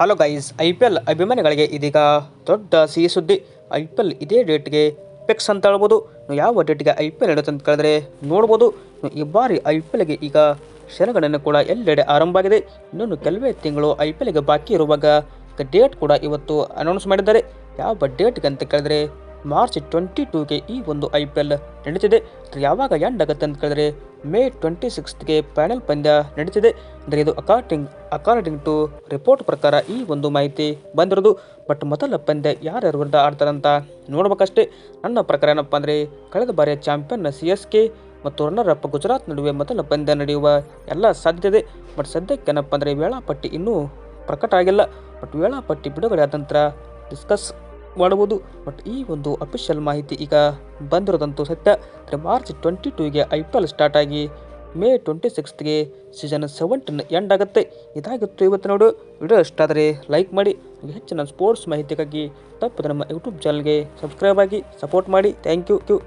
Hello guys I P L ಅಭಿಮಾನಿಗಳಿಗೆ ಇದೀಗ ದೊಡ್ಡ ಸಿಹಿ ಸುದ್ದಿ. ಐ ಪಿ ಎಲ್ ಇದೇ ಡೇಟ್ಗೆ ಪಿಕ್ಸ್ ಅಂತ ಹೇಳ್ಬೋದು. ಯಾವ ಡೇಟ್ಗೆ ಐ ಪಿ ಎಲ್ ಇಡುತ್ತೆ ಅಂತ ಕೇಳಿದ್ರೆ ನೋಡ್ಬೋದು. ಈ ಬಾರಿ ಐ ಪಿ ಎಲ್ಗೆ ಈಗ ಕ್ಷಣಗಳನ್ನು ಕೂಡ ಎಲ್ಲೆಡೆ ಆರಂಭ ಆಗಿದೆ. ಇನ್ನೊಂದು ಕೆಲವೇ ತಿಂಗಳು ಐ ಪಿ ಎಲ್ಗೆ ಬಾಕಿ ಇರುವಾಗ ಡೇಟ್ ಕೂಡ ಇವತ್ತು ಅನೌನ್ಸ್ ಮಾಡಿದ್ದಾರೆ. ಯಾವ ಡೇಟ್ಗೆ ಅಂತ ಕೇಳಿದ್ರೆ ಮಾರ್ಚ್ ಟ್ವೆಂಟಿ ಟೂಗೆ ಈ ಒಂದು ಐ ಪಿ ಎಲ್ ನಡೀತಿದೆ. ಯಾವಾಗ ಎಂಡ್ ಆಗುತ್ತೆ ಅಂತ ಕೇಳಿದ್ರೆ ಮೇ ಟ್ವೆಂಟಿ ಸಿಕ್ಸ್ತ್ಗೆ ಪ್ಯಾನೆಲ್ ಪಂದ್ಯ ನಡೀತಿದೆ. ಅಂದರೆ ಇದು ಅಕಾರ್ಡಿಂಗ್ ಅಕಾರ್ಡಿಂಗ್ ಟು ರಿಪೋರ್ಟ್ ಪ್ರಕಾರ ಈ ಒಂದು ಮಾಹಿತಿ ಬಂದಿರೋದು. ಬಟ್ ಮೊದಲ ಪಂದ್ಯ ಯಾರ್ಯಾರ ವಿರುದ್ಧ ಆಡ್ತಾರಂತ ನೋಡ್ಬೇಕಷ್ಟೇ. ನನ್ನ ಪ್ರಕಾರ ಏನಪ್ಪ ಅಂದರೆ ಕಳೆದ ಬಾರಿಯ ಚಾಂಪಿಯನ್ ಸಿ ಎಸ್ ಕೆ ಮತ್ತು ರನ್ನರ್ ಅಪ್ ಗುಜರಾತ್ ನಡುವೆ ಮೊದಲ ಪಂದ್ಯ ನಡೆಯುವ ಎಲ್ಲ ಸಾಧ್ಯತೆ ಬಟ್ ಸದ್ಯಕ್ಕೆ ಏನಪ್ಪ ಅಂದರೆ ವೇಳಾಪಟ್ಟಿ ಇನ್ನೂ ಪ್ರಕಟ ಆಗಿಲ್ಲ. ಬಟ್ ವೇಳಾಪಟ್ಟಿ ಬಿಡುಗಡೆ ಆದ ನಂತರ ಡಿಸ್ಕಸ್ ಮಾಡಬಹುದು ಬಟ್ ಈ ಒಂದು ಅಫಿಷಿಯಲ್ ಮಾಹಿತಿ ಈಗ ಬಂದಿರೋದಂತೂ ಸತ್ಯ. ಅಂದರೆ ಮಾರ್ಚ್ ಟ್ವೆಂಟಿ ಟೂಗೆ ಐ ಪಿ ಎಲ್ ಸ್ಟಾರ್ಟ್ ಆಗಿ ಮೇ ಟ್ವೆಂಟಿ ಸಿಕ್ಸ್ತ್ಗೆ ಸೀಸನ್ ಸೆವೆಂಟೀನ್ ಎಂಡ್ ಆಗುತ್ತೆ. ಇದಾಗಿತ್ತು ಇವತ್ತು ನೋಡು. ವಿಡಿಯೋ ಇಷ್ಟ ಲೈಕ್ ಮಾಡಿ. ಹೆಚ್ಚಿನ ಸ್ಪೋರ್ಟ್ಸ್ ಮಾಹಿತಿಗಾಗಿ ತಪ್ಪದೆ ನಮ್ಮ ಯೂಟ್ಯೂಬ್ ಚಾನಲ್ಗೆ ಸಬ್ಸ್ಕ್ರೈಬ್ ಆಗಿ ಸಪೋರ್ಟ್ ಮಾಡಿ. Thank you